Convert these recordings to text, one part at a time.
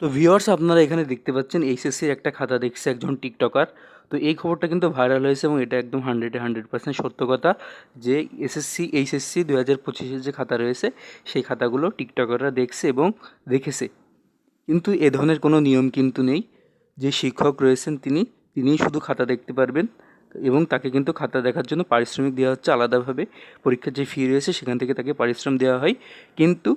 তো ভিউয়ার্স আপনারা এখানে দেখতে পাচ্ছেন এইচএসসির একটা খাতা দেখছে একজন টিকটকার তো এই খবরটা কিন্তু ভাইরাল হয়েছে এবং এটা একদম হান্ড্রেডে হান্ড্রেড পার্সেন্ট সত্য কথা যে এসএসসি এইচএসসি দু হাজার পঁচিশের যে খাতা রয়েছে, সেই খাতাগুলো টিকটকাররা দেখছে এবং দেখেছে। কিন্তু এ ধরনের কোনো নিয়ম কিন্তু নেই যে শিক্ষক রয়েছেন তিনি, তিনিই শুধু খাতা দেখতে পারবেন এবং তাকে কিন্তু খাতা দেখার জন্য পারিশ্রমিক দেওয়া হচ্ছে আলাদাভাবে। পরীক্ষার যে ফি রয়েছে, সেখান থেকে তাকে পারিশ্রম দেওয়া হয়। কিন্তু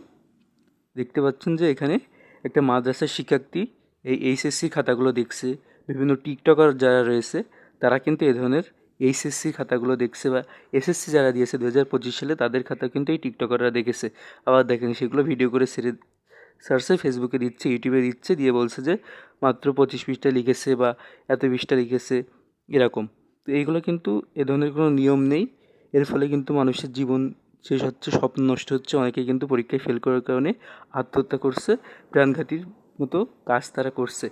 দেখতে পাচ্ছেন যে এখানে একটা মাদ্রাসার শিক্ষার্থী এই এইচএসসি খাতাগুলো দেখছে। বিভিন্ন টিকটকার যারা রয়েছে, তারা কিন্তু এ ধরনের এইচএসসি খাতাগুলো দেখছে বা এসএসসি যারা দিয়েছে দু হাজার পঁচিশ সালে, তাদের খাতা কিন্তু এই টিকটকাররা দেখেছে। আবার দেখেন, সেগুলো ভিডিও করে ছেড়ে সার্চে ফেসবুকে দিচ্ছে ইউটিউবে দিচ্ছে, দিয়ে বলছে যে মাত্র পঁচিশ পৃষ্ঠা লিখেছে বা এত পৃষ্ঠা লিখেছে, এরকম। তো এইগুলো কিন্তু এ ধরনের কোনো নিয়ম নেই। এর ফলে কিন্তু মানুষের জীবন শেষ হচ্ছে, স্বপ্ন নষ্ট হচ্ছে। অনেকে কিন্তু পরীক্ষায় ফেল করার কারণে আত্মহত্যা করছে প্রাণঘাতীর মতো কাজ তারা করছে।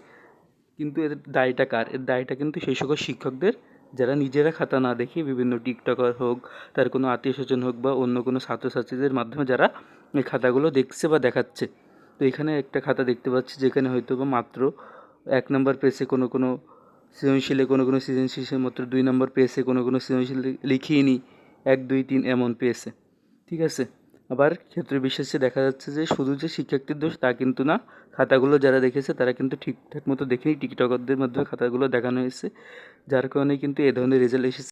কিন্তু এর দায়টা কার? এর দায়টা কিন্তু সেই সকল শিক্ষকদের। যারা নিজেরা খাতা না দেখে বিভিন্ন টিকটকার হোক, তার কোনো আত্মীয় স্বজন হোক বা অন্য কোনো ছাত্রছাত্রীদের মাধ্যমে যারা এই খাতাগুলো দেখছে বা দেখাচ্ছে। তো এখানে একটা খাতা দেখতে পাচ্ছি, যেখানে হয়তো বা মাত্র এক নম্বর পেজে কোনো কোনো সৃজনশীলে কোনো কোনো সৃজনশীল মাত্র দুই নম্বর পেয়েছে কোনো কোনো সৃজনশীল লিখিয়ে নি এক, দুই, তিন এমন পেয়েছে ঠিক আছে। আবার ক্ষেত্রে বিশেষে দেখা যাচ্ছে যে, শুধু যে শিক্ষার্থীর দোষ তা কিন্তু না, খাতাগুলো যারা দেখেছে তারা কিন্তু ঠিকঠাক মতো দেখেনি। টিকটকারদের মাধ্যমে খাতাগুলো দেখানো হয়েছে। যার কারণে কিন্তু এ ধরনের রেজাল্ট এসেছে।